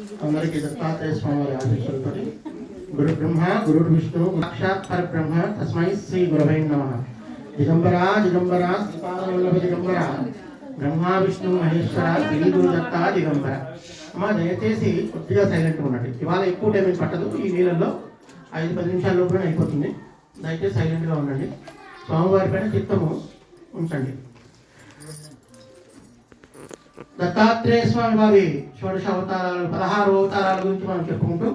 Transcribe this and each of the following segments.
అందరికీ దత్తాత్రేయ స్వామి ఆశీస్సులతో గురు బ్రహ్మ గురు విష్ణు సాక్షాత్ పరబ్రహ్మ తస్మై శ్రీ గురవై నమ. దిగంబరా దిగంబరా శ్రీపాదవల్లభ దిగంబర. బ్రహ్మ విష్ణు మహేశ్వర శ్రీ గురు దత్త దిగంబర. అమ్మ దయచేసి కొద్దిగా సైలెంట్గా ఉండండి. ఇవాళ ఎక్కువ టైం పట్టదు. ఈ నీళ్ళల్లో ఐదు పది నిమిషాల లోపల అయిపోతుంది. దయచేసి సైలెంట్గా ఉండండి. స్వామివారి పైన చిత్తము ఉంచండి. దత్తాత్రేయ స్వామి వారి షోడశ అవతారాలు పదహారు అవతారాల గురించి మనం చెప్పుకుంటూ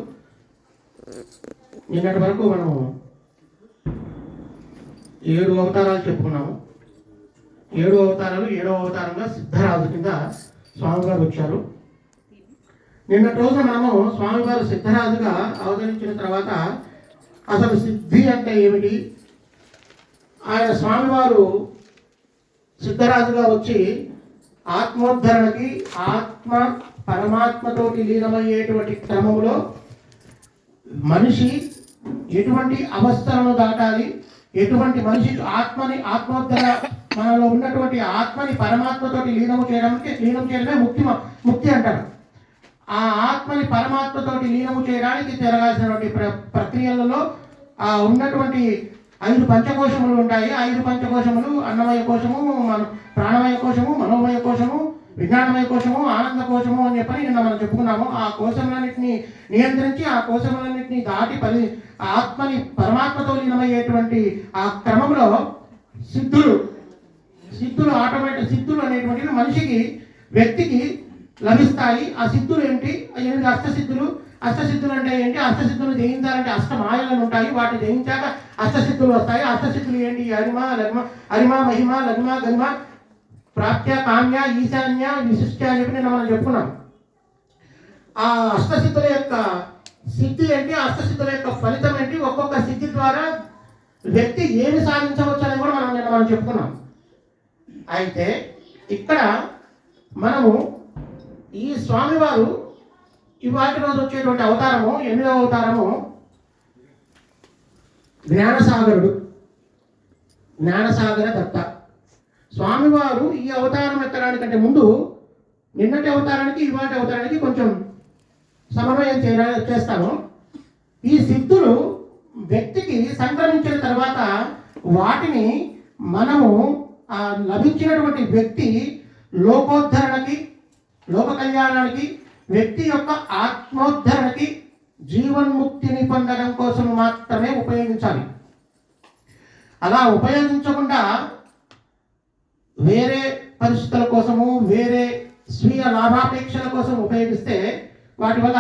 నిన్నటి వరకు మనం ఏడు అవతారాలు చెప్పుకున్నాము. ఏడు అవతారాలు ఏడవ అవతారంగా సిద్ధరాజు కింద స్వామివారు వచ్చారు. నిన్నటి రోజున మనము స్వామివారు సిద్ధరాజుగా అవతరించిన తర్వాత అసలు సిద్ధి అంటే ఏమిటి? ఆయన స్వామివారు సిద్ధరాజుగా వచ్చి ఆత్మోద్ధరణకి ఆత్మ పరమాత్మతోటి లీనమయ్యేటువంటి క్రమంలో మనిషి ఎటువంటి అవస్థలను దాటాలి? ఎటువంటి మనిషి ఆత్మని ఆత్మోద్ధర మనలో ఉన్నటువంటి ఆత్మని పరమాత్మతోటి లీనము చేయడానికి లీనం చేయడమే ముక్తి ముక్తి అంటారు. ఆ ఆత్మని పరమాత్మతోటి లీనము చేయడానికి జరగాల్సినటువంటి ప్ర ప్రక్రియలలో ఆ ఉన్నటువంటి ఐదు పంచకోశములు ఉంటాయి. ఐదు పంచకోశములు అన్నమయ కోశము మన ప్రాణమయ కోశము మనోమయ కోశము విజ్ఞానమయ కోశము ఆనంద కోశము అని చెప్పని నిన్న మనం చెప్పుకున్నాము. ఆ కోశములన్నింటినీ నియంత్రించి ఆ కోశములన్నింటినీ దాటి పరి ఆ ఆత్మని పరమాత్మతో లీనమయ్యేటువంటి ఆ క్రమంలో సిద్ధులు సిద్ధులు ఆటోమేటిక్ సిద్ధులు అనేటువంటివి మనిషికి వ్యక్తికి లభిస్తాయి. ఆ సిద్ధులు ఏంటి? ఎనిమిది అష్టసిద్ధులు అష్టసిద్ధులు అంటే ఏంటి? అష్టసిద్ధులు జయించాలంటే అష్టమాయలను ఉంటాయి. వాటి జయించాక అష్టసిద్ధులు వస్తాయి. అష్టసిద్ధులు ఏంటి? హరిమ లగ్మ హరిమ మహిమ లగ్మ గరిమ ప్రాప్య కామ్య ఈశాన్య విశిష్ట అని చెప్పి నేను మనం చెప్పుకున్నాం. ఆ అష్టసిద్ధుల యొక్క సిద్ధి ఏంటి? అష్టసిద్ధుల యొక్క ఫలితం ఏంటి? ఒక్కొక్క సిద్ధి ద్వారా వ్యక్తి ఏమి సాధించవచ్చు అని కూడా మనం నిన్న మనం చెప్పుకున్నాం. అయితే ఇక్కడ మనము ఈ స్వామివారు ఇవాటి రోజు వచ్చేటువంటి అవతారము ఎనిమిదవ అవతారము. జ్ఞానసాగరుడు జ్ఞానసాగర దత్త. స్వామివారు ఈ అవతారం ఎత్తడానికంటే ముందు నిన్నటి అవతారానికి ఇవాటి అవతారానికి కొంచెం సమన్వయం చేయ చేస్తాను. ఈ సిద్ధులు వ్యక్తికి సంక్రమించిన తర్వాత వాటిని మనము లభించినటువంటి వ్యక్తి లోకోద్ధరణకి లోక కళ్యాణానికి వ్యక్తి యొక్క ఆత్మోద్ధరణకి జీవన్ముక్తిని పొందడం కోసం మాత్రమే ఉపయోగించాలి. అలా ఉపయోగించకుండా వేరే పరిస్థితుల కోసము వేరే స్వీయ లాభాపేక్షల కోసం ఉపయోగిస్తే వాటి వల్ల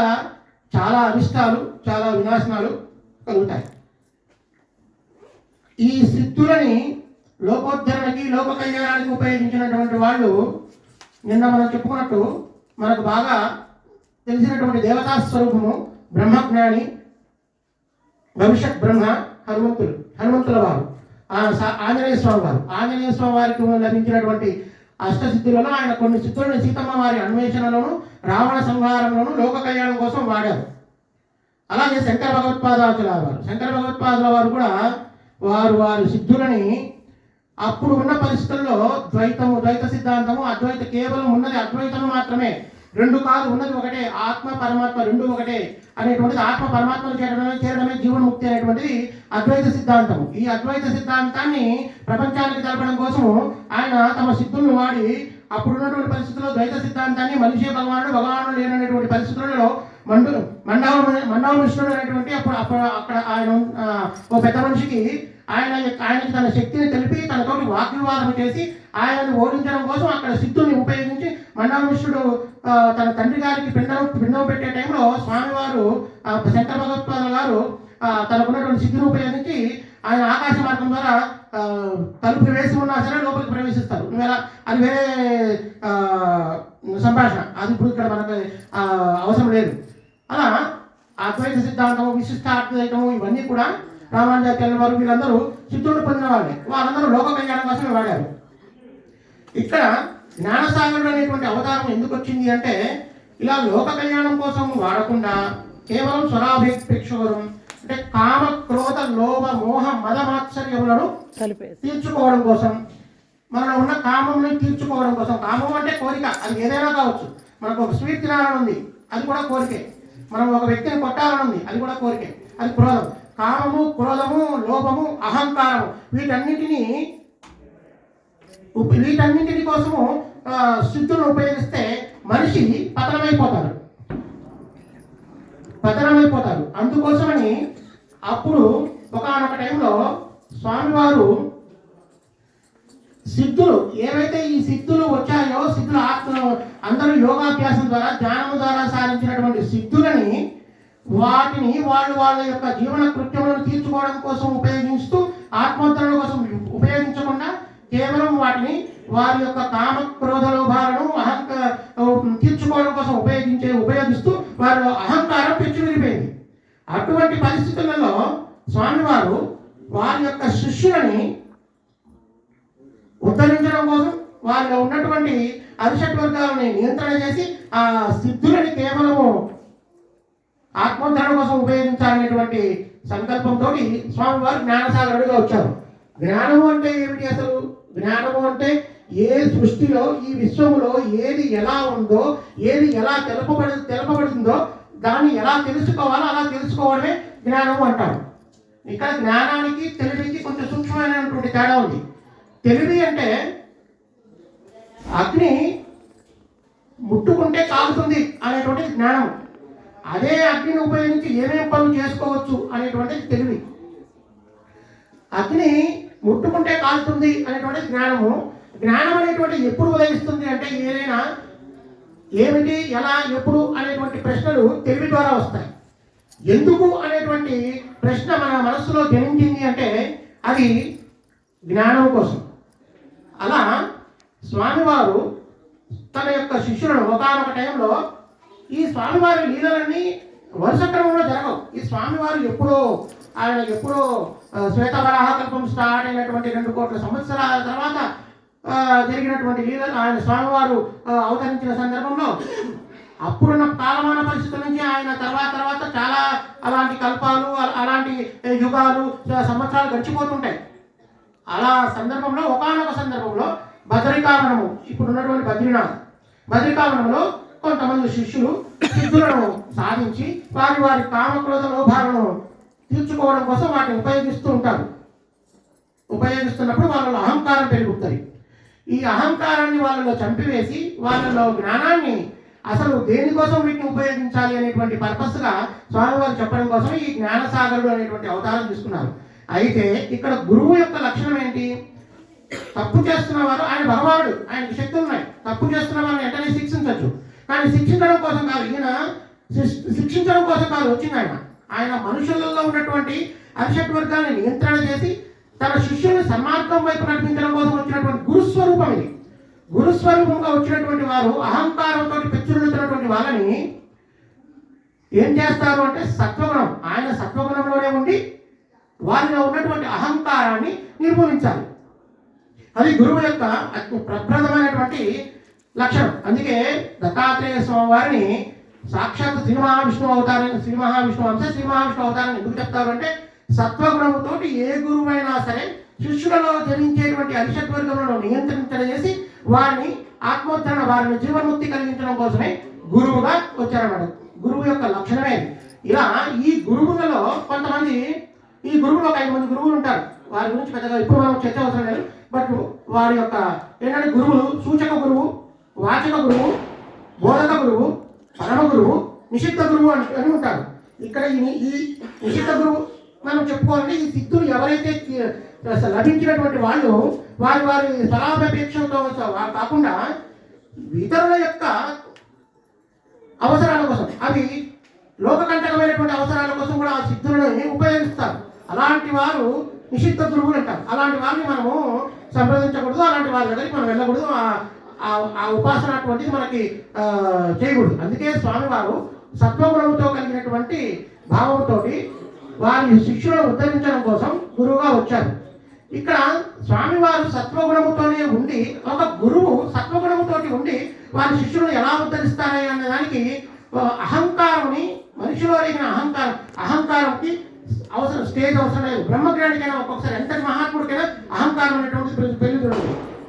చాలా అరిష్టాలు చాలా వినాశనాలు కలుగుతాయి. ఈ సిద్ధులని లోకోద్ధరణకి లోక కళ్యాణానికి ఉపయోగించినటువంటి వాళ్ళు నిన్న మనం చెప్పుకున్నట్టు మనకు బాగా తెలిసినటువంటి దేవతా స్వరూపము బ్రహ్మజ్ఞాని భవిష్యత్ బ్రహ్మ హనుమంతుడు హనుమంతుల వారు. ఆంజనేయ స్వామి వారు. ఆంజనేయ స్వామి వారికి లభించినటువంటి అష్టసిద్ధులలో ఆయన కొన్ని సిద్ధులను సీతమ్మ వారి అన్వేషణలోను రావణ సంహారంలోను లోక కళ్యాణం కోసం వాడారు. అలాగే శంకర భగవత్పాదాచుల వారు. శంకర భగవత్పాదుల వారు కూడా వారు వారి సిద్ధులని అప్పుడు ఉన్న పరిస్థితుల్లో ద్వైతము ద్వైత సిద్ధాంతము అద్వైత కేవలం ఉన్నది అద్వైతము మాత్రమే. రెండు కాదు ఉన్నది ఒకటే. ఆత్మ పరమాత్మ రెండు ఒకటే అనేటువంటిది ఆత్మ పరమాత్మను చేరడమే చేరడమే జీవన్ముక్తి అనేటువంటిది అద్వైత సిద్ధాంతం ఈ అద్వైత సిద్ధాంతాన్ని ప్రపంచానికి తెలపడం కోసము ఆయన తమ సిద్ధులను వాడి అప్పుడు ఉన్నటువంటి పరిస్థితుల్లో ద్వైత సిద్ధాంతాన్ని మనిషి భగవానుడు భగవానుడు లేనటువంటి పరిస్థితులలో మండు మండవ మండవ మిశ్రుడు అనేటువంటి అప్పుడు అప్పుడు అక్కడ ఆయన ఓ పెద్ద మనిషికి ఆయన ఆయనకి తన శక్తిని తెలిపి తనతోటి వాగ్వివాదం చేసి ఆయనను ఓడించడం కోసం అక్కడ సిద్ధుని ఉపయోగించి మండవ తన తండ్రి గారికి పిండం పిండం పెట్టే టైంలో స్వామివారు శంకర భగవత్పాద గారు తనకున్నటువంటి సిద్ధిని ఉపయోగించి ఆయన ఆకాశ మార్గం ద్వారా తలుపు వేసి ఉన్నా సరే లోపలికి ప్రవేశిస్తారు. నువ్వు అది వేరే ఆ, సంభాషణ. అది ఇప్పుడు ఇక్కడ మనకు అవసరం లేదు. అలా అద్వైత సిద్ధాంతము విశిష్టాద్వైతము ఇవన్నీ కూడా రామానుజాచార్యుల వారు వీళ్ళందరూ చిత్తూరు పొందిన వాళ్ళే. వాళ్ళందరూ లోక కళ్యాణం కోసమే వాడారు. ఇక్కడ జ్ఞానసాగరుడు అనేటువంటి అవతారం ఎందుకు వచ్చింది అంటే ఇలా లోక కళ్యాణం కోసం వాడకుండా కేవలం స్వరాభిక్షవరం అంటే కామ క్రోధ లోభ మోహ మద మాత్సర్యములను తీర్చుకోవడం కోసం మనలో ఉన్న కామంని తీర్చుకోవడం కోసం. కామం అంటే కోరిక అది ఏదైనా కావచ్చు. మనకు ఒక స్వీట్ తినాలని ఉంది అది కూడా కోరికే. మనం ఒక వ్యక్తిని కొట్టాలని ఉంది అది కూడా కోరికే. అది క్రోధం. కామము క్రోధము లోభము అహంకారము వీటన్నిటినీ వీటన్నింటిని కోసము శుద్ధులను సిద్ధులను ఉపయోగిస్తే మనిషి పతనమైపోతాడు. పతనమైపోతారు అందుకోసమని అప్పుడు ఒకనొక టైంలో స్వామివారు సిద్ధులు ఏవైతే ఈ సిద్ధులు వచ్చాయో సిద్ధులు ఆత్మ అందరూ యోగాభ్యాసం ద్వారా ధ్యానము ద్వారా సాధించినటువంటి సిద్ధులని వాటిని వాళ్ళు వాళ్ళ యొక్క జీవన కృత్యములను తీర్చుకోవడం కోసం ఉపయోగిస్తూ ఆత్మహత్యల కోసం ఉపయోగించకుండా కేవలం వాటిని వారి యొక్క కామ క్రోధ లోభాలను అహంక తీర్చుకోవడం కోసం ఉపయోగించే ఉపయోగిస్తూ వారు అహంకారం పెచ్చుమిరిపోయింది అటువంటి పరిస్థితులలో స్వామివారు వారి యొక్క శిష్యులని ఉద్ధరించడం కోసం వారిలో ఉన్నటువంటి అరిషట్ వర్గాలని నియంత్రణ చేసి ఆ సిద్ధులని కేవలము ఆత్మోద్ధరణ కోసం ఉపయోగించాలనేటువంటి సంకల్పంతో స్వామివారు జ్ఞానసాగరుడిగా వచ్చారు. జ్ఞానము అంటే ఏమిటి అసలు? జ్ఞానము అంటే ఏ సృష్టిలో ఈ విశ్వములో ఏది ఎలా ఉందో ఏది ఎలా తెలపబడి తెలపబడిందో దాన్ని ఎలా తెలుసుకోవాలో అలా తెలుసుకోవడమే జ్ఞానము అంటారు. ఇక్కడ జ్ఞానానికి తెలివికి కొంచెం సూక్ష్మమైనటువంటి తేడా ఉంది. తెలివి అంటే అగ్ని ముట్టుకుంటే కాలుతుంది అనేటువంటి జ్ఞానం అదే అగ్నిని ఉపయోగించి ఏమేం పనులు చేసుకోవచ్చు అనేటువంటిది తెలివి. అగ్ని ముట్టుకుంటే కాలుతుంది అనేటువంటి జ్ఞానము. జ్ఞానం అనేటువంటి ఎప్పుడు ఉదయిస్తుంది అంటే ఏదైనా ఏమిటి ఎలా ఎప్పుడు అనేటువంటి ప్రశ్నలు తెలివి ద్వారా వస్తాయి. ఎందుకు అనేటువంటి ప్రశ్న మన మనస్సులో జనించింది అంటే అది జ్ఞానం కోసం. అలా స్వామివారు తన యొక్క శిష్యులను ఒకనొక టైంలో ఈ స్వామివారి లీలలన్నీ వరుస క్రమంలో జరగవు. ఈ స్వామివారు ఎప్పుడో ఆయన ఎప్పుడో శ్వేతవరాహకల్పం స్టార్ట్ అయినటువంటి రెండు కోట్ల సంవత్సరాల తర్వాత జరిగినటువంటి లీలలు ఆయన స్వామివారు అవతరించిన సందర్భంలో. అప్పుడున్న కాలమాన పరిస్థితుల నుంచి ఆయన తర్వాత తర్వాత చాలా అలాంటి కల్పాలు అలాంటి యుగాలు సంవత్సరాలు గడిచిపోతుంటాయి. అలా సందర్భంలో ఒకానొక సందర్భంలో భద్రికావనము ఇప్పుడు ఉన్నటువంటి బద్రీనాథ్. బద్రికావనంలో కొంతమంది శిష్యులు సిద్ధులను సాధించి వారి వారి కామక్రోధ లోభాలను తీర్చుకోవడం కోసం వాటిని ఉపయోగిస్తూ ఉంటారు. ఉపయోగిస్తున్నప్పుడు వాళ్ళలో అహంకారం పెరుగుతుంది. ఈ అహంకారాన్ని వాళ్ళలో చంపివేసి వాళ్ళలో జ్ఞానాన్ని అసలు దేనికోసం వీటిని ఉపయోగించాలి అనేటువంటి పర్పస్గా స్వామివారు చెప్పడం కోసం ఈ జ్ఞానసాగరుడు అనేటువంటి అవతారం తీసుకున్నారు. అయితే ఇక్కడ గురువు యొక్క లక్షణం ఏంటి? తప్పు చేస్తున్న వారు ఆయన భగవానుడు ఆయన శక్తులు ఉన్నాయి. తప్పు చేస్తున్న వారిని వెంటనే శిక్షించవచ్చు కానీ శిక్షించడం కోసం కాదు. ఈయన శిక్షించడం కోసం కాదు వచ్చింది ఆయన ఆయన మనుషులలో ఉన్నటువంటి అరిషట్ వర్గాన్ని నియంత్రణ చేసి తన శిష్యుని సన్మార్గం వైపు నడిపించడం కోసం వచ్చినటువంటి గురుస్వరూపం ఇది. గురుస్వరూపంగా వచ్చినటువంటి వారు అహంకారంతో పెచ్చులుతున్నటువంటి వాళ్ళని ఏం చేస్తారు అంటే సత్వగుణం. ఆయన సత్వగుణంలోనే ఉండి వారిలో ఉన్నటువంటి అహంకారాన్ని నిర్మూలించాలి. అది గురువు యొక్క అతి ప్రప్రదమైనటువంటి లక్షణం. అందుకే దత్తాత్రేయ స్వామి వారిని సాక్షాత్ శ్రీ మహావిష్ణువు అవతారని శ్రీ మహావిష్ణువు అంశ శ్రీ మహావిష్ణువు అవతారని ఎందుకు చెప్తారు అంటే సత్వగుణముతోటి ఏ గురువైనా సరే శిష్యులలో జరించేటువంటి అరిషత్వర్గములను నియంత్రించడం చేసి వారిని ఆత్మోత్తరణ వారిని జీవన్ముక్తి కలిగించడం కోసమే గురువుగా వచ్చారన్నమాట. గురువు యొక్క లక్షణమే ఇలా ఈ గురువులలో కొంతమంది ఈ గురువులు ఒక ఐదు మంది గురువులు ఉంటారు. వారి గురించి పెద్దగా ఇప్పుడు మనం చర్చ అవసరం లేదు. బట్ వారి యొక్క ఏంటంటే గురువులు సూచక గురువు వాచన గురువు బోధన గురువు పరమ గురువు నిషిద్ధ గురువు అని అని ఉంటారు. ఇక్కడ ఈ నిషిద్ధ గురువు మనం చెప్పుకోవాలంటే ఈ సిద్ధులు ఎవరైతే లభించినటువంటి వాళ్ళు వారి వారి స్వలాభాపేక్షతో కాకుండా ఇతరుల యొక్క అవసరాల కోసం అవి లోకకంటకమైనటువంటి అవసరాల కోసం కూడా ఆ సిద్ధులను ఉపయోగిస్తారు. అలాంటి వారు నిషిద్ధ గురువులు అంటారు. అలాంటి వారిని మనము సంప్రదించకూడదు అలాంటి వారి దగ్గరికి మనం వెళ్ళకూడదు. ఆ- ఆ- ఉపాసన అటువంటిది మనకి చేయకూడదు. అందుకే స్వామివారు సత్వగుణంతో కలిగినటువంటి భావంతో వారి శిష్యులను ఉద్ధరించడం కోసం గురువుగా వచ్చారు. ఇక్కడ స్వామివారు సత్వగుణముతోనే ఉండి ఒక గురువు సత్వగుణముతోటి ఉండి వారి శిష్యులను ఎలా ఉద్ధరిస్తారని అనే దానికి అహంకారముని అహంకారంని మనిషిలో కలిగిన అహంకారం అహంకారంకి అవసరం స్టేజ్ అవసరం లేదు. బ్రహ్మజ్ఞానికైనా ఒక్కొక్కసారి ఎంతటి మహాత్ముడికైనా అహంకారం అనేటువంటి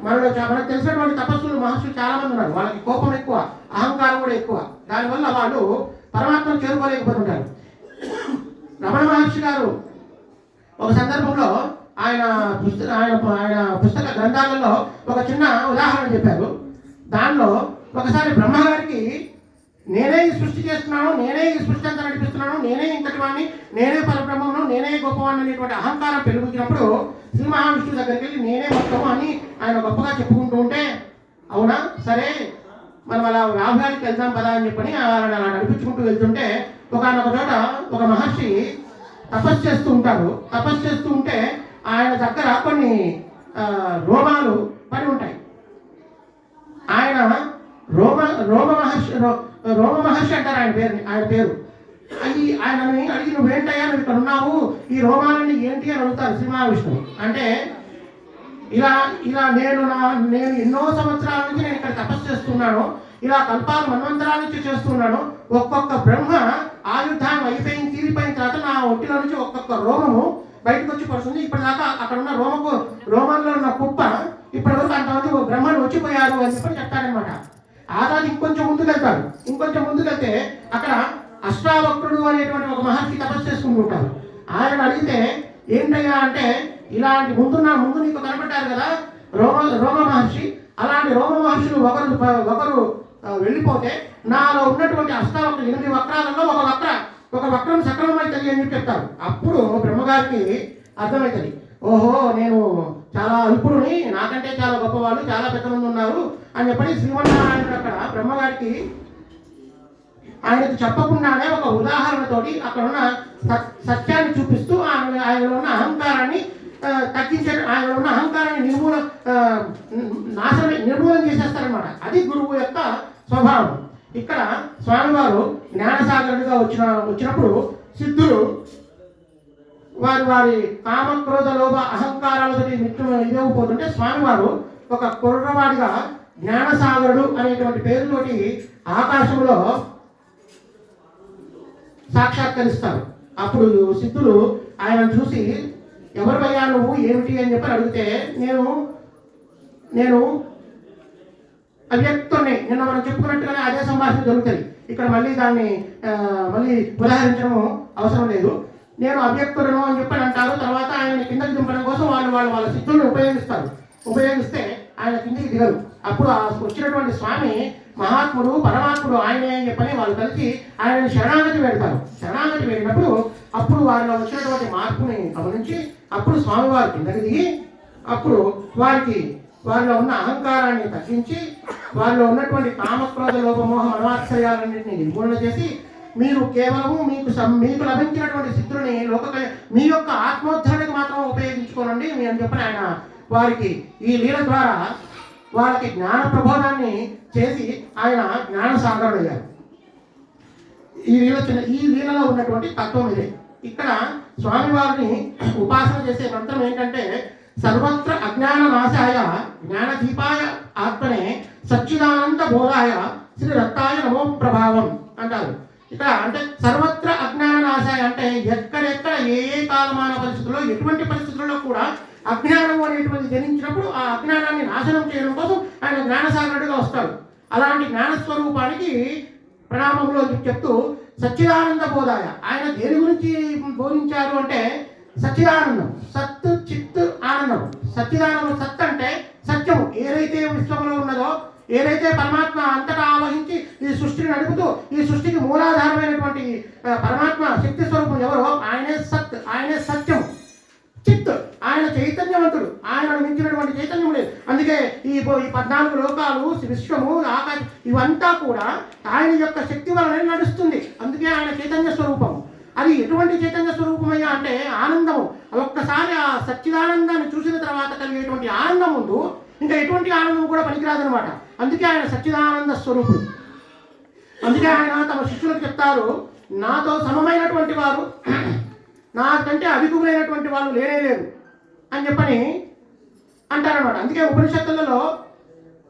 మనలో మనకు తెలిసినటువంటి తపస్సులు మహర్షులు చాలా మంది ఉన్నారు. వాళ్ళకి కోపం ఎక్కువ అహంకారం కూడా ఎక్కువ. దానివల్ల వాళ్ళు పరమాత్మను చేరుకోలేకపోతుంటారు. రమణ మహర్షి గారు ఒక సందర్భంలో ఆయన పుస్తక ఆయన ఆయన పుస్తక గ్రంథాలలో ఒక చిన్న ఉదాహరణ చెప్పారు. దానిలో ఒకసారి బ్రహ్మగారికి నేనే ఈ సృష్టి చేస్తున్నాను నేనే ఈ సృష్టి అంతా నడిపిస్తున్నాను నేనే ఇంతటి వాడిని నేనే పరబ్రహ్మను నేనే గొప్పవాడిని అనేటువంటి అహంకారం పెరుగుతున్నప్పుడు శ్రీ మహావిష్ణువు దగ్గరికి వెళ్ళి నేనే మొత్తం అని ఆయన గొప్పగా చెప్పుకుంటూ ఉంటే అవునా? సరే. మనం అలా వ్యాపారానికి వెళ్దాం పదా అని చెప్పని వాళ్ళని అలా నడిపించుకుంటూ వెళ్తుంటే ఒకనొక చోట ఒక మహర్షి తపస్సు చేస్తూ ఉంటాడు. తపస్సు చేస్తూ ఉంటే ఆయన దగ్గర కొన్ని రోమాలు పడి ఉంటాయి. ఆయన రోమ రోమ మహర్షి రో- రోమ మహర్షి అంటారు ఆయన పేరు ఆయన పేరు. అది ఆయనని అడిగి నువ్వేంటయ్యా నువ్వు ఇక్కడ ఉన్నావు? ఈ రోమాలన్నీ ఏంటి అని అడుగుతారు శ్రీ మహావిష్ణువు అంటే ఇలా ఇలా నేను నా నేను ఎన్నో సంవత్సరాల నుంచి నేను ఇక్కడ తపస్సు చేస్తున్నాను. ఇలా కల్పాలు మన్వంతరాల నుంచి చేస్తున్నాను. ఒక్కొక్క బ్రహ్మ ఆయుధానం అయిపోయిన తీరిపోయిన తర్వాత నా ఒంటిలో నుంచి ఒక్కొక్క రోమము బయటకు వచ్చి పడుతుంది. ఇప్పటిదాకా అక్కడ ఉన్న రోమకు రోమంలో ఉన్న కుప్ప ఇప్పటివరకు అంతమంది బ్రహ్మను వచ్చిపోయారు అని చెప్పి చెప్తారనమాట ఆదాది ఇంకొంచెం ముందుకెళ్తాడు ఇంకొంచెం ముందుకెళ్తే అక్కడ అష్టావక్రుడు అనేటువంటి ఒక మహర్షి తపస్సు చేసుకుంటూ ఉంటారు. ఆయన అడిగితే ఏంటయ్యా అంటే ఇలాంటి ముందున్న ముందు నీకు కనబడ్డారు కదా రోమ రోమ మహర్షి. అలాంటి రోమ మహర్షులు ఒకరు ఒకరు వెళ్ళిపోతే నాలో ఉన్నటువంటి అష్టావక్రులు ఎనిమిది వక్రాలలో ఒక వక్ర ఒక వక్రం సక్రమమవుతుంది అని చెప్పి చెప్తారు. అప్పుడు బ్రహ్మగారికి అర్థమవుతుంది ఓహో నేను చాలా అల్పుడుని నాకంటే చాలా గొప్పవాళ్ళు చాలా పెద్దమంది ఉన్నారు అని చెప్పని శ్రీమన్నారాయణుడు అక్కడ బ్రహ్మగారికి ఆయనకు చెప్పకుండానే ఒక ఉదాహరణతోటి అక్కడ ఉన్న సత్- సత్యాన్ని చూపిస్తూ ఆయన ఆయనలో ఉన్న అహంకారాన్ని తగ్గించే ఆయనలో ఉన్న అహంకారాన్ని నిర్మూల నాశనం నిర్మూలన చేసేస్తారనమాట అది గురువు యొక్క స్వభావం. ఇక్కడ స్వామివారు జ్ఞానసాగరుడిగా వచ్చిన వచ్చినప్పుడు సిద్ధులు వారి వారి కామక్రోధ లోభ అహంకారాలతో నిత్యం ఇదవపోతుంటే స్వామివారు ఒక కుర్రవాడిగా జ్ఞానసాగరుడు అనేటువంటి పేరుతోటి ఆకాశంలో సాక్షాత్కరిస్తారు. అప్పుడు సిద్ధులు ఆయన చూసి ఎవరిపయ్యా నువ్వు? ఏమిటి? అని చెప్పి అడిగితే నేను నేను అవ్యక్తుని నిన్న మనం చెప్పుకున్నట్టుగానే అదే సంభాషణ జరుగుతుంది. ఇక్కడ మళ్ళీ దాన్ని మళ్ళీ ఉదాహరించడం అవసరం లేదు. నేను అభ్యక్తులను అని చెప్పి అంటారు. తర్వాత ఆయన కిందకి దింపడం కోసం వాళ్ళు వాళ్ళు వాళ్ళ సిద్ధులను ఉపయోగిస్తారు. ఉపయోగిస్తే ఆయన కిందికి దిగరు. అప్పుడు వచ్చినటువంటి స్వామి మహాత్ముడు పరమాత్ముడు ఆయనే అని చెప్పని వాళ్ళు కలిసి ఆయన శరణాగతి పెడతారు. శరణాగతి వెళ్ళినప్పుడు అప్పుడు వారిలో వచ్చినటువంటి మార్పుని గమనించి అప్పుడు స్వామివారు కిందకి దిగి అప్పుడు వారికి వారిలో ఉన్న అహంకారాన్ని తగ్గించి వారిలో ఉన్నటువంటి కామక్రోధ లోపమోహ మనవాశ్రయాలన్నింటినీ నిర్మూలన చేసి మీరు కేవలము మీకు సం- మీకు లభించినటువంటి సిద్ధులని లోక మీ యొక్క ఆత్మోద్ధరణకు మాత్రం ఉపయోగించుకోనండి మీ అని చెప్పిన ఆయన వారికి ఈ లీల ద్వారా వాళ్ళకి జ్ఞాన ప్రబోధాన్ని చేసి ఆయన జ్ఞాన సాగరుడు అయ్యారు ఈ లీల చిన్న ఈ లీలలో ఉన్నటువంటి తత్వం ఇదే. ఇక్కడ స్వామివారిని ఉపాసన చేసే మంత్రం ఏంటంటే సర్వత్ర అజ్ఞాన నాశాయ జ్ఞాన దీపాయ ఆత్మనే సచ్చిదానంద బోధాయ శ్రీ రత్తాయ నమో ప్రభావం అంటారు. ఇక్కడ అంటే సర్వత్ర అజ్ఞాన నాశాయ అంటే ఎక్కడెక్కడ ఏ ఏ కాలమాన పరిస్థితుల్లో ఎటువంటి పరిస్థితుల్లో కూడా అజ్ఞానం అనేటువంటి జనించినప్పుడు ఆ అజ్ఞానాన్ని నాశనం చేయడం కోసం ఆయన జ్ఞానసాగరుడిగా వస్తాడు. అలాంటి జ్ఞానస్వరూపానికి ప్రణామంలో చెప్తూ సచ్చిదానంద బోధాయ. ఆయన దేని గురించి బోధించారు అంటే సచ్చిదానందం సత్ చిత్ ఆనందం. సచ్చిదానందం సత్ అంటే సత్యం ఏదైతే విశ్వంలో ఉన్నదో ఏదైతే పరమాత్మ అంతటా ఆవహించి ఈ సృష్టిని నడుపుతూ ఈ సృష్టికి మూలాధారమైనటువంటి పరమాత్మ శక్తి స్వరూపం ఎవరో ఆయనే సత్ ఆయనే సత్యం చిత్ ఆయన చైతన్యవంతుడు. ఆయన మించినటువంటి చైతన్యం లేదు. అందుకే ఈ ఈ పద్నాలుగు లోకాలు విశ్వము ఆకాశం ఇవంతా కూడా ఆయన యొక్క శక్తి వలన నడుస్తుంది. అందుకే ఆయన చైతన్య స్వరూపం అది ఎటువంటి చైతన్య స్వరూపమయ్యా అంటే ఆనందము. ఒక్కసారి ఆ సచ్చిదానందాన్ని చూసిన తర్వాత కలిగేటువంటి ఆనందం ఉందో ఇంకా ఎటువంటి ఆనందం కూడా పనికిరాదనమాట అందుకే ఆయన సచ్చిదానంద స్వరూపుడు. అందుకే ఆయన తమ శిష్యులకు చెప్తారు నాతో సమమైనటువంటి వారు నాకంటే అధికమైనటువంటి వాళ్ళు లేనే లేరు అని చెప్పని అంటారనమాట అందుకే ఉపనిషత్తులలో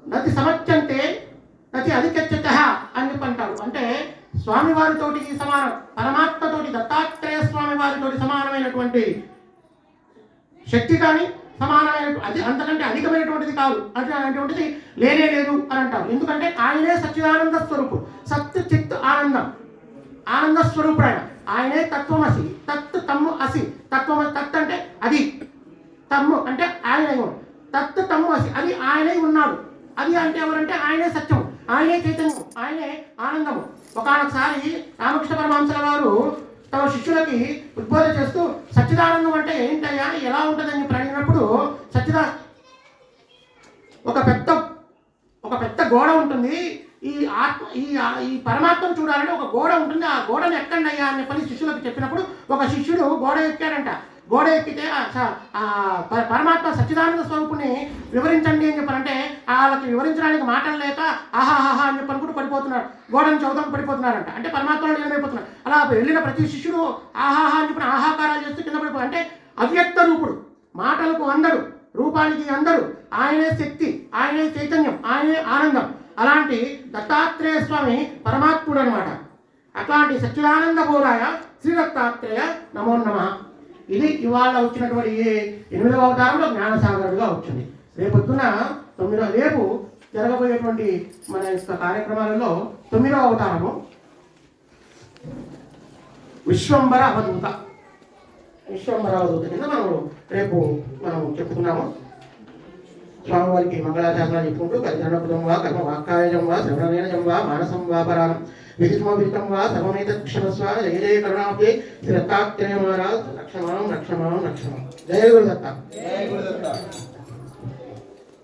నతి సమత్యంతే నతి అధికచ్చత అని చెప్పి అంటారు. అంటే స్వామివారితోటి సమానం పరమాత్మతోటి దత్తాత్రేయ స్వామి వారితోటి సమానమైనటువంటి శక్తి కానీ సమానమైన అది అంతకంటే అధికమైనటువంటిది కాదు. అది అటువంటిది లేనే లేదు అని అంటారు. ఎందుకంటే ఆయనే సచ్చిదానంద స్వరూపుడు. సత్య చిత్ ఆనందం. ఆనంద స్వరూపుడు ఆయన ఆయనే తత్వమసి. తత్ తమ్ము అసి. తత్వం తత్ అంటే అది. తమ్ము అంటే ఆయన తత్ తమ్ము అసి. అది ఆయనే ఉన్నాడు. అది అంటే ఎవరంటే ఆయనే సత్యం ఆయనే చైతన్యం ఆయనే ఆనందము. ఒకనొకసారి రామకృష్ణ పరమహంసల వారు తమ శిష్యులకి ఉద్బోధన చేస్తూ సచ్చిదానందం అంటే ఏంటయ్యా? ఎలా ఉంటుందని చెప్పి అడిగినప్పుడు సచ్చిదా ఒక పెద్ద ఒక పెద్ద గోడ ఉంటుంది. ఈ ఆత్మ ఈ ఈ పరమాత్మను చూడాలంటే ఒక గోడ ఉంటుంది. ఆ గోడను ఎక్కండి అయ్యా అని చెప్పని శిష్యులకు చెప్పినప్పుడు ఒక శిష్యుడు గోడ ఎక్కాడంట. గోడ ఎక్కితే ఆ ఆ ప- పరమాత్మ సచ్చిదానంద స్వరూపుని వివరించండి అని చెప్పారంటే వాళ్ళకి వివరించడానికి మాటలు లేక ఆహాహాహా అని చెప్పి అనుకుంటూ పడిపోతున్నారు. గోడను చదువుతాం పడిపోతున్నారంట. అంటే పరమాత్మలో లేనైపోతున్నారు అలా వెళ్ళిన ప్రతి శిష్యుడు ఆహాహా అని చెప్పిన ఆహాకారాలు చేస్తూ కింద పడిపో అంటే అవ్యక్త రూపుడు. మాటలకు అందరు రూపానికి అందరు ఆయనే శక్తి ఆయనే చైతన్యం ఆయనే ఆనందం. అలాంటి దత్తాత్రేయ స్వామి పరమాత్ముడు అనమాట అట్లాంటి సచ్చిదానంద బోరాయ శ్రీ దత్తాత్రేయ నమో నమ. ఇది ఇవాళ వచ్చినటువంటి ఎనిమిదవ అవతారంలో జ్ఞానసాగరుడుగా వచ్చింది. రేపొద్దున తొమ్మిదవ రేపు జరగబోయేటువంటి మన యొక్క కార్యక్రమాలలో తొమ్మిదవ అవతారము. విశ్వంబర అవధూత. విశ్వంబర అవధూత కింద మనం రేపు మనం చెప్పుకున్నాము. స్వామివారికి మంగళాచారణ చెప్పుకుంటూ కరిచరణపురం కుటుంబ కర్మ వాక్కాయజం వా శ్రవణనేనజం వా మానసం వా పరాణం. విదిత్మవిదితం వా సర్వమేత క్షమస్వ జయ జయ కరుణాబ్దే శ్రీ దత్తాత్రేయ మహారాజ్ రక్షమాం రక్షమాం రక్షమాం. జయ గురుదత్త జయ గురుదత్త.